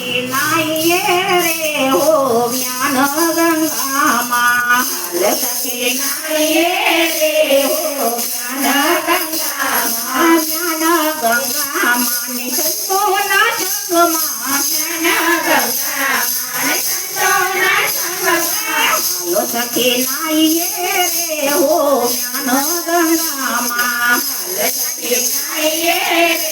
સખી નાઈએ રે હો જ્ઞાન ગંગામાં સખી નાઈએ રે હો જ્ઞાન ગંગામાં જ્ઞાન ગંગામાં ને સંતોના સંગમાં જ્ઞાન ગંગામાં સંતોના સંગમાં હાલો સખી નાઈએ રે હો જ્ઞાન ગંગામાં સખી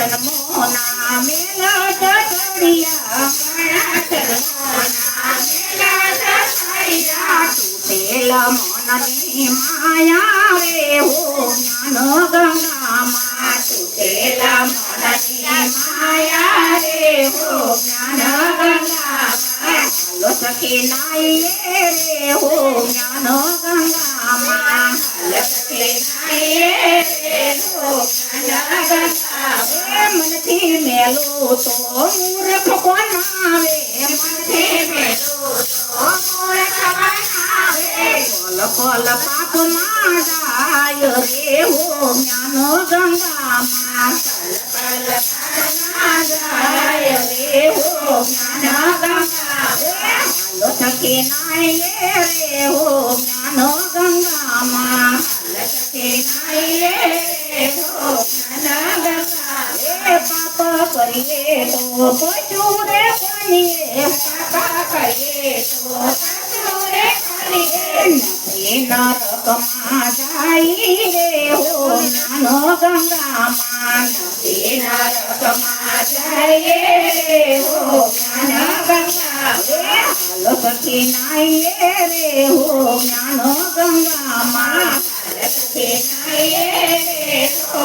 ઘણા જન્મોના મેલા ચડિયા ઘણા જન્મોના મેલા ચડિયા તૂટેલા મનની માયા રે હો જ્ઞાન ગંગામાં તૂટેલા મનની માયા રે હો જ્ઞાન ગંગામાં હાલો સખી નાઈએ રે હો જ્ઞાન ગંગામાં હાલો સખી નાઈએ રે હો જ્ઞાન ગંગામાં મનથી મેલું તો મૂર્ખ કોણ આવે મનથી મેલું તો મૂર્ખ કોણ આવે કોલ કોલ પાપમાં જાય રે હો જ્ઞાન ગંગામાં. કલ કલ પાપમાં જાય રે હો જ્ઞાન ગંગામાં. હાલો સખી નાઈએ રે હો જ્ઞાન ગંગામાં. હાલો સખી નાઈએ રે હો પાપ કરીએ તો પશુ રે પાણીએ પાપા કરીએ તો પશુ રે પાણીએ નરકમાં જાય રે હો નાનો ગંગામાં નરકમાં જાય રે હો જ્ઞાન ગંગા હાલો પછી નાઈએ રે હો જ્ઞાન ગંગામાં. હાલો પછી નાઈએ રે હો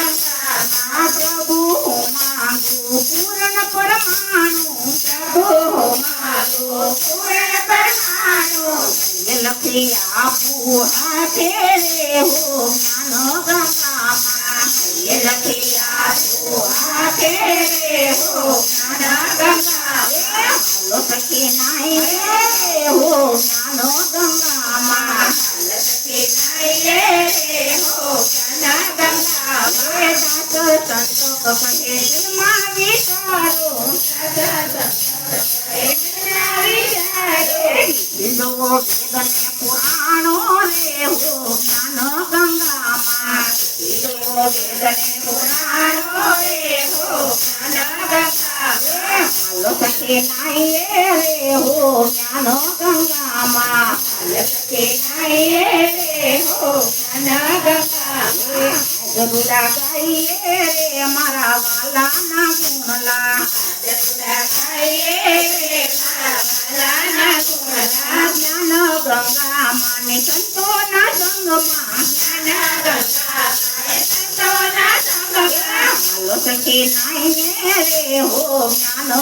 લખી આપું હાથે હો ગંગામાં. એ લખી આપું હાથે હો હાલો સખી નાઈએ રે હો હાલો સખી નાઈએ રે હો જ્ઞાન ગંગામાં. દાસ સંતો કહે દિલમાં વિચારો. દાસ હિંદો વેદન પુરાણો રે હો જ્ઞાન ગંગામાં. હિંદો વેદન પુરાણો રે હો જ્ઞાન ગંગામાં. હાલો સખી રે હો જ્ઞાન ગંગામાં. હાલો સખી રે હો જ્ઞાન ગંગામાં. જરૂરા ગાઈએ રે મારા વાલાના ગુણલા. જરૂરા ગાઈએ રે મારા વાલાના ગુણલા. જ્ઞાન ગંગા માને સંતોના સંગમાં જ્ઞાન ગંગા માને સંતોના સંગમાં હાલો સખી નાઈએ રે હો જ્ઞાન